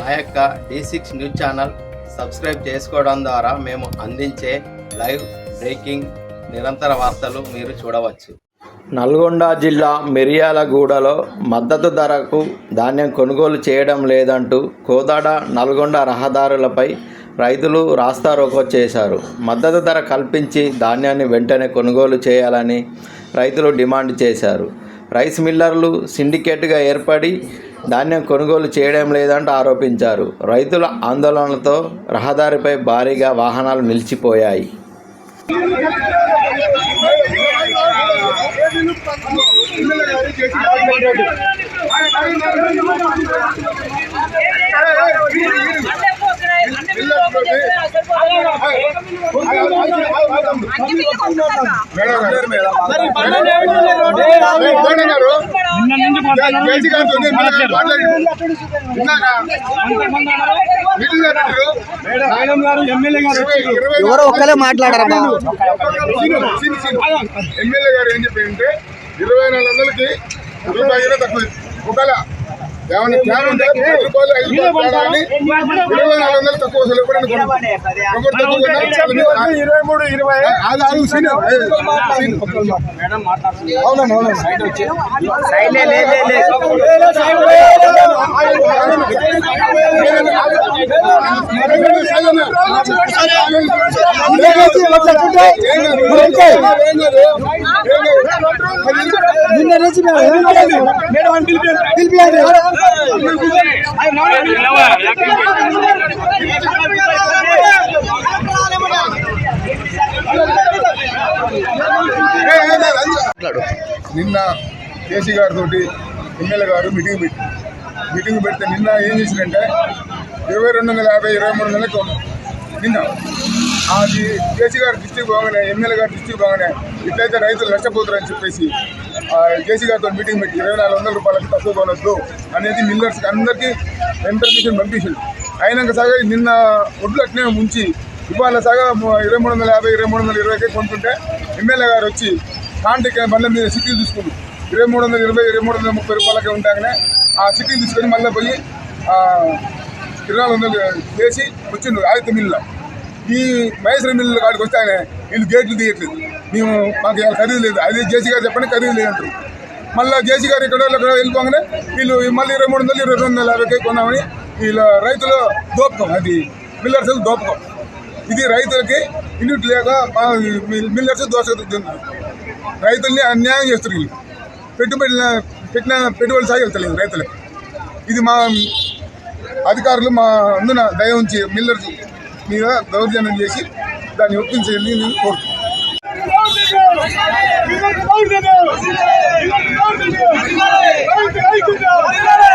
మా యొక్క D six news channel subscribe చేసుకోవడం ద్వారా మేము అందించే లైవ్ బ్రేకింగ్ నిరంతర వార్తలు మీరు చూడవచ్చు. నల్గొండ జిల్లా మిర్యాలగూడలో మద్దతు ధరకు ధాన్యం కొనుగోలు చేయడం లేదంటూ కోదాడ నల్గొండ రహదారులపై రైతులు రాస్తారోకో చేశారు. మద్దతు ధర కల్పించి ధాన్యాన్ని వెంటనే కొనుగోలు చేయాలని రైతులు డిమాండ్ చేశారు. రైస్ మిల్లర్లు సిండికేట్గా ఏర్పడి ధాన్యం కొనుగోలు చేయడం లేదంటూ ఆరోపించారు. రైతుల ఆందోళనలతో రహదారిపై భారీగా వాహనాలు నిలిచిపోయాయి. ఎవరో ఒక్కలే మాట్లాడరమ్మా ఎమ్మెల్యే గారు ఏం చెప్పారంటే ఇరవై నాలుగు వందలకి రూపాయి కూడా తక్కువ ఒకవేళ ఏమైనా ప్లాన్ ఉంటే పది రూపాయలు ఐదు రూపాయలు తేడా అని ఇరవై నాలుగు వందలు తక్కువ అసలు ఎప్పుడైనా మూడు ఇరవై. అవునండి, అవునండి. నిన్న నుంచి పిలిపియండి. కేసీ గారితో ఎమ్మెల్యే గారు మీటింగ్ పెట్టి మీటింగ్ పెడితే నిన్న ఏం చేసిందంటే ఇరవై రెండు వందల యాభై ఇరవై మూడు వందలకు నిన్న అది కేసీ గారు డిస్టిక్ బాగానే ఎమ్మెల్యే గారు డిస్టిక్ బాగానే ఇట్లయితే రైతులు నష్టపోతారని చెప్పేసి జేసీ కేసీ గారితో మీటింగ్ పెట్టి ఇరవై నాలుగు వందల రూపాయలకి తక్కువ కొనొద్దు అనేది మిల్లర్స్కి అందరికీ ఇన్ఫర్మేషన్ పంపించింది అయినాక సగా నిన్న ఒడ్లు అట్నే ఉంచి ఇవాళ సగా ఇరవై మూడు వందల యాభై ఇరవై మూడు వందల ఇరవైకి కొంటుంటే ఎమ్మెల్యే గారు వచ్చి కాంటాక్ట్ బండ్ల మీద సిటీలు తీసుకుంది ఇరవై మూడు వందల ఇరవై ఇరవై మూడు వందల ముప్పై రూపాయలకే ఉంటాగానే ఆ సిటీలు తీసుకొని మళ్ళీ పోయి ఇరవై నాలుగు వందలు చేసి వచ్చిండు ఆదిత్య మిల్లులో. ఈ మహేశ్వర మిల్లు కాడికి వస్తే ఆయన వీళ్ళు గేట్లు తీయట్లేదు. మేము మాకు ఇవాళ ఖరీదు లేదు. అదే జేసీ గారు చెప్పండి ఖరీదు లేదంటారు. మళ్ళీ జేసీ గారు ఇక్కడ ఇక్కడ వెళ్ళిపోగానే వీళ్ళు మళ్ళీ ఇరవై మూడు వందలు ఇరవై రెండు వందల యాభైకి కొన్నామని వీళ్ళ రైతుల దోపకం అది మిల్లర్స్ దోపకం. ఇది రైతులకి యూనిట్ లేక మా మిల్లర్స్ దోష రైతుల్ని అన్యాయం చేస్తారు వీళ్ళు. పెట్టుబడి పెట్టిన పెట్టుబడి సాగి వెళ్తలేదు ఇది మా అధికారులు మా అందున దయ ఉంచి మిల్లర్స్ మీద దౌర్జన్యం చేసి దాన్ని ఒప్పించేది నేను కోరుతున్నాను. రైతులు